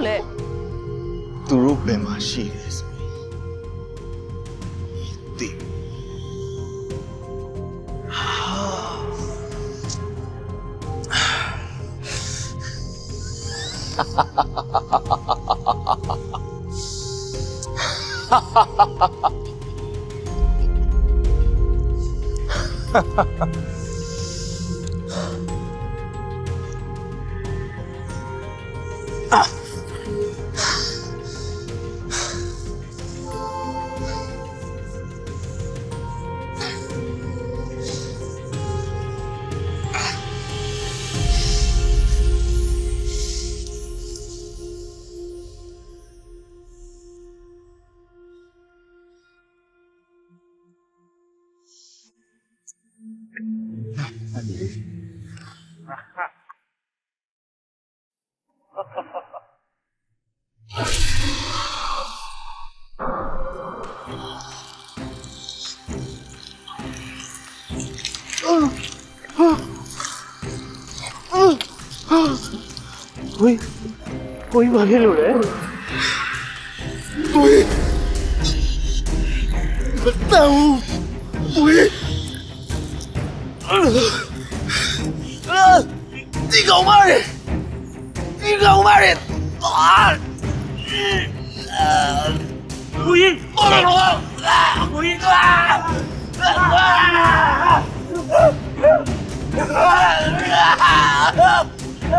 အခုလေဘယ်သွားမလို့လဲသူတို့ဘယ်မှာရှိလဲဆိုတိ ဝေးဝေးဘာဖြစ်လို့လဲကိုယ်မတောင်း ဝ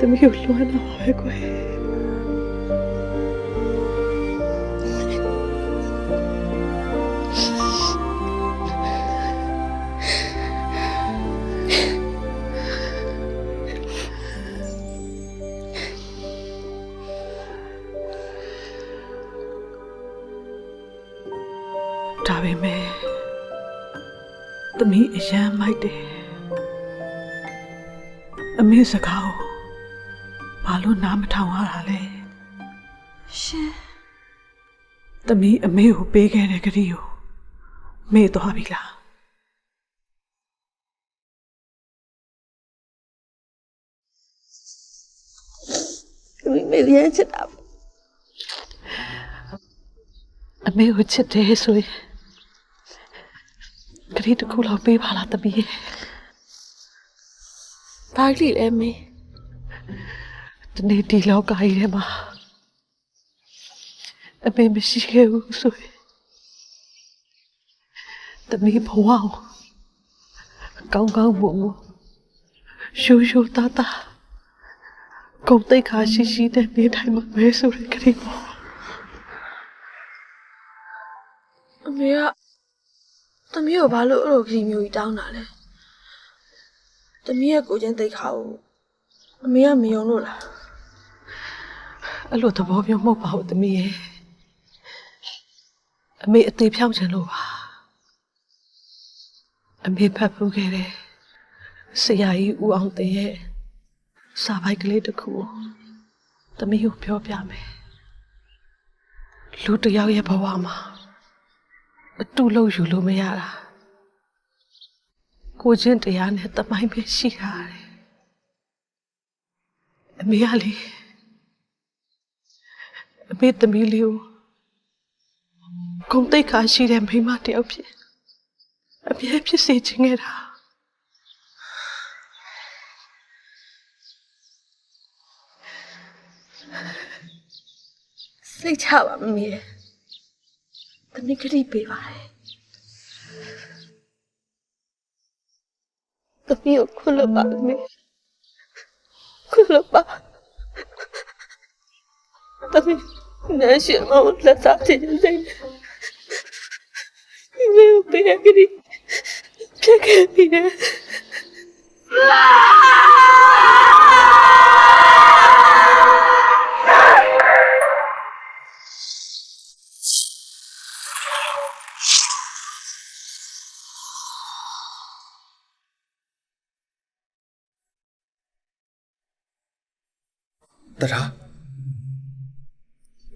သမီးကိုလွှမ်းတော့ပါပဲကွယ်ဒါပေမဲ့သမီးအရန်မိုက်တယ်အမေစကားကိုဘာ လို့နားမထောင်ရတာလဲရှင်သမီးအမေကိုပေးခဲ့တဲ့ကတိကိုမေ့သွားပြီလားသမီးမေရမ်းချစ်တာအမေကိုချစ်တယ်ဆိုရင်ကတိတစ်ခုလောက်ပေးပါလားသမီးရဲ့ဘာကြီးလဲမေ ဒီနေ့ဒီလောကကြီးထဲမှာအမေမရှိခဲ့ဘူးဆိုရင်သမီးဘဝကိုအကောင်းကောင်းမှုမှုရှူရှူတာတာကုန်တိတ်ခါရှိရှိတဲ့နေထိုင်မှာပဲဆိုတဲ့ကတိပေါ့အမေကသမီးကိုဘာလို့အဲ့လိုကြီးမျိုးကြီးတောင်းတာလဲသမီးရဲ့ကိုချင်းတိတ်ခါကိုအမေကမယုံလို့လား အဲ့လိုသဘောမျိုးမဟုတ်ပါဘူးသမီးရဲ့အမေအသေးဖြောင်းချင်လို့ပါအမေဖတ်ဖူးခဲ့တယ်ဆရာကြီးဦးအောင်တင်ရဲ့စာပိုက်ကလေးတစ်ခုကိုသမီးကိုပြောပြမယ်လူတစ်ယောက်ရဲ့ဘဝမှာအတူလို့ယူလို့မရတာကိုချင်းတရားနဲ့တမိုင်းပဲရှိတာတယ်အမေကလေ အမေသမီးလေးကိုဂုံတိတ်ခါရှိတဲ့မိန်းမတစ်ယောက်ဖြစ်အပြည့်ဖြစ်စေချင်ခဲ့တာစိတ်ချပါမမေရဲ့သမီးကတိပေးပါတယ်သမီးကိုခွလို့ပါမမေခွလို့ပါသမီး နားရှင်မလက်စားချင်တဲ့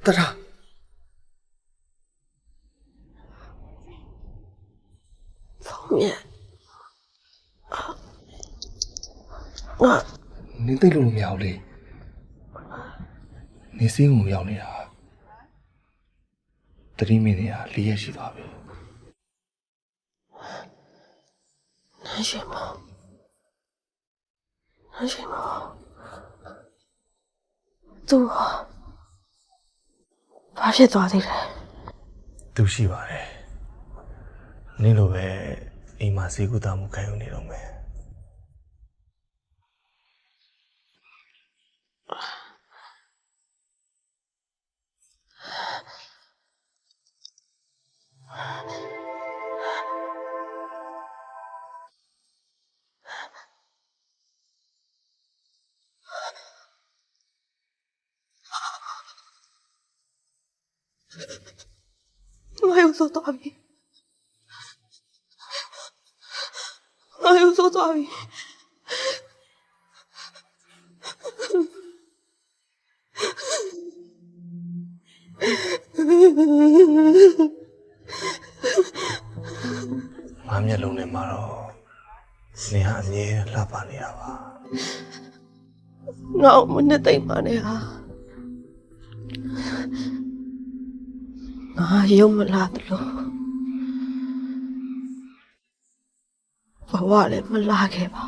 စိတ်မေကိုပေးရကတိဖြတ်ခဲ့ပြီလေတရာတရာမြတ်ငါနင်းသိလို့မရဘူးလေနေစင်းကိုရောက်နေတာတတိမိနေတာ၄ရက်ရှိသွားပြီနားရှင်မနားရှင်မသူ ဘာဖြစ်သွားသေးလဲသူရှိပါတယ်နင်းလိုပဲအိမ်မှာစေကူတာမှုခံယူနေတော့မယ် ငါရုံဆိုးသွားပြီငါရုံဆိုးသွားပြီငါမျက်လုံးထဲမှာတော့နင်ဟာအမြဲလှပနေတာပါငါ့ကိုမနဲ့တိတ်ပါနဲ့ဟာ ငါရုံမလာတလို့ဘဝလည်းမလာခဲ့ပါ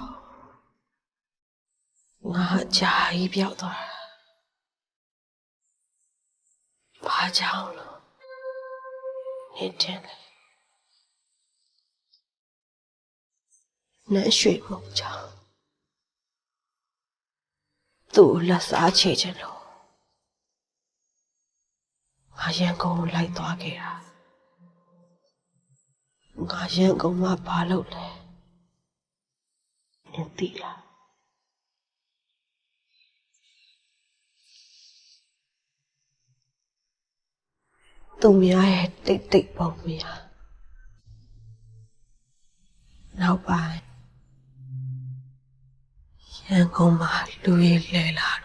ဘူးငါအကြာကြီးပြောက်သွားတာဘာကြောင့်လို့နေတယ်လေနန်းရွှေမုံကြောင့်သူ့ကိုလက်စားချေခြင်းလို့ ငါရန်ကုန်ကိုလိုက်သွားခဲ့တာငါရန်ကုန်မှာဘာလုပ်လဲနင်သိလားသူများရဲ့တိတ်တိတ်ပုံများနောက်ပိုင်းရန်ကုန်မှာလူတွေလဲလာ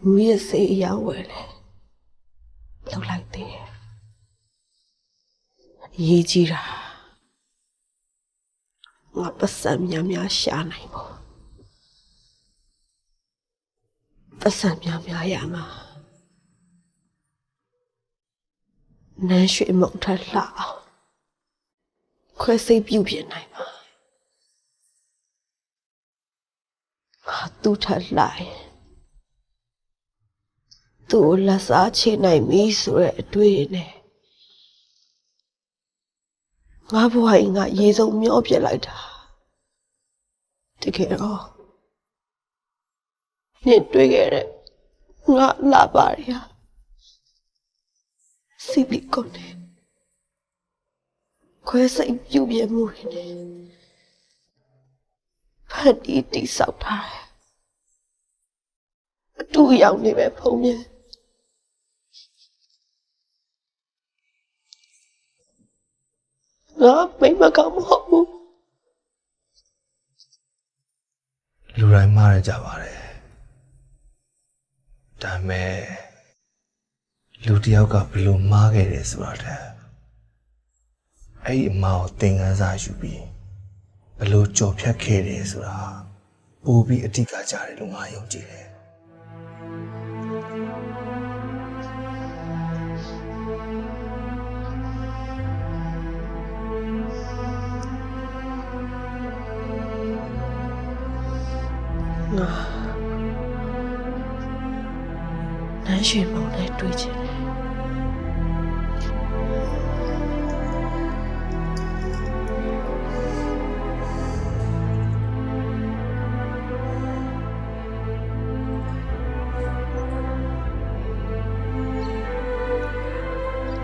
တော့လူရဲ့စိတ်အယောင်းဝယ်လဲလောက်လိုက်သေးတယ်အရေးကြီးတာငါပတ်စံများများရှာနိုင်ဖို့ပတ်စံများများရမှာနန်းရွှေမုံထက်လှအောင်ခွဲစိတ်ပြုပြင်နိုင်မှာဟာသူ့ထက်လှရင် သူ့ကိုလက်စားချေနိုင်ပြီဆိုတဲ့အတွေ့အနဲ့ငါဘဝရင်ငါရေစုံမျောပြစ်လိုက်တာတကယ်တော့နှစ်တွေ့ခဲ့တဲ့ငါလာပါရစီပီကုန်တယ်ခွဲစိတ်ပြုပြမှုတွေနဲ့ဖတ်တီးတိဆောက်ထားတယ်အတူရောက်နေပဲဖုံးမြဲ ငါမိမကမဟုတ်ဘူးလူတိုင်းမှားရကြပါတယ်ဒါပေမဲ့လူတစ်ယောက်ကဘယ်လိုမှားခဲ့တယ်ဆိုတာတဲ့အဲ့ဒီအမှားကိုသင်ခန်းစာယူပြီးဘယ်လိုကြော်ဖြတ်ခဲ့တယ်ဆိုတာပိုပြီးအတိအကျကြတယ်လို့ငါယုံကြည်တယ် ငါနန်းရွှေမုံနဲ့တွေ့ချင်တယ်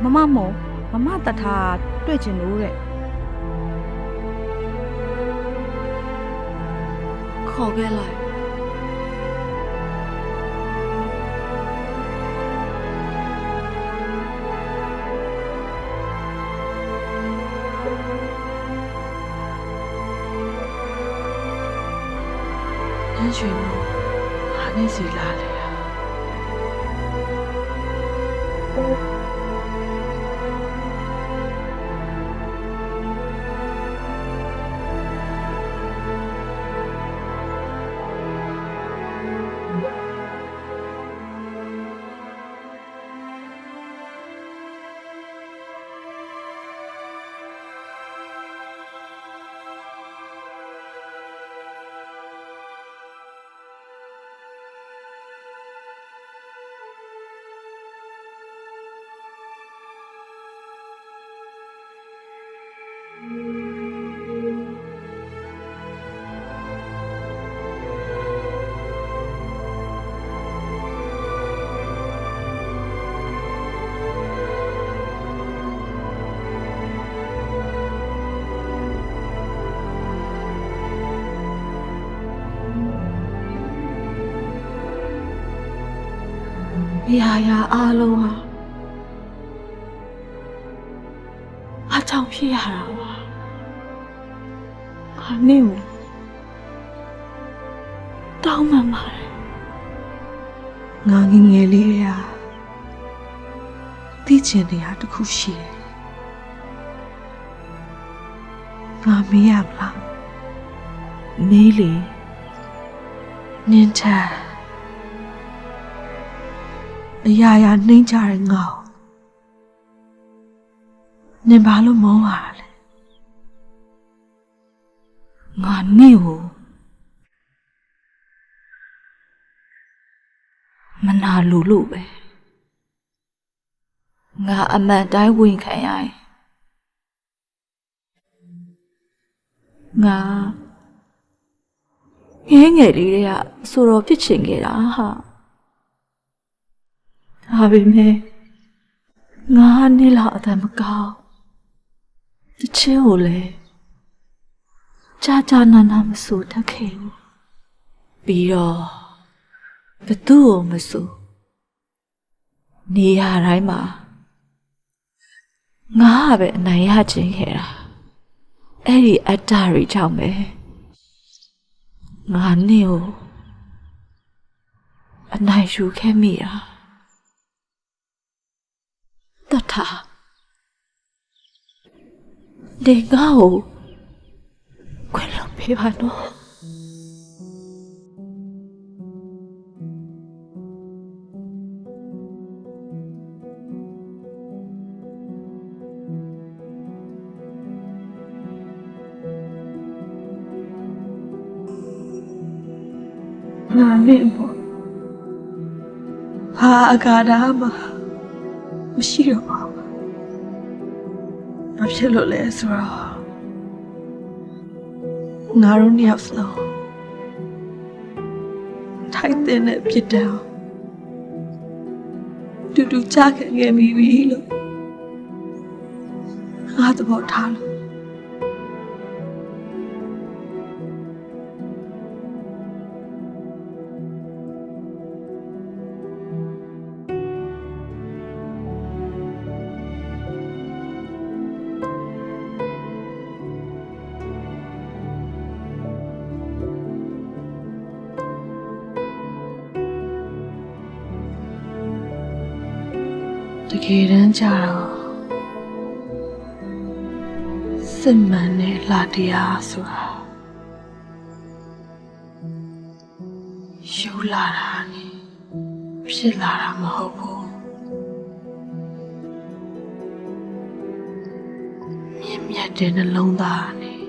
မမမို့မမတထားတွေ့ကျင်လို့တဲ့ခေါ်ခဲ့လိုက် ရွှေမုံဟာနဲ့စီလာလေ တာအရာရာအားလုံးဟာအချောင်ဖြစ်ရတာပါခါနေကိုတောင်းမှန်ပါတယ်ငါငယ်ငယ်လေးရာသိချင်တရားတစ်ခုရှိတယ်ငါမေးရမလားမေးလေနင်းချာ အရာရာနှိမ့်ကြတဲ့ငါ့ကိုနင်ဘာလို့မောပါလဲငါနေ့ကိုမနာလို့လို့ပဲငါအမှန်တိုင်းဝင်ခံရရင်ငါငဲငယ်လေးတွေကဆိုတော့ဖြစ်ချင်ခဲ့တာဟာ ဒါပေမဲ့ငါနေလောက်အသက်မကောင်းတချင်းကိုလည်းကြာကြာနာနာမဆိုတတ်ခဲ့ဘူးပြီးတော့ဘသူ့ကိုမဆိုနေရာတိုင်းမှာငါကပဲအနိုင်ရခြင်းခဲ့တာအဲ့ဒီအတ္တတွေကြောင့်ပဲငါနေကိုအနိုင်ယူခဲ့မိတာ တတ်တာလေငါ့ကို မှမရှိတော့ပါဘူးဘာဖြစ်လို့လဲဆိုတော့ငါတို့နှစ်ယောက်စလုံးထိုက်တဲ့နဲ့ဖြစ်တယ်တူတူချခဲ့ခဲ့မိပြီလို့ငါသဘောထားလို့ ကယ်တမ်းကျတော့စစ်မှန်တဲ့လာတရားဆိုတာယူလာတာနဲ့ဖြစ်လာတာမဟုတ်ဘူးမြင့်မြတ်တဲ့နှလုံးသားနဲ့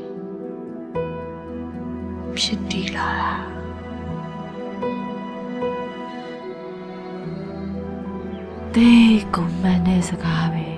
ဖြစ်တည်လာတာ တေးကုန်မှန်တဲ့စကားပဲ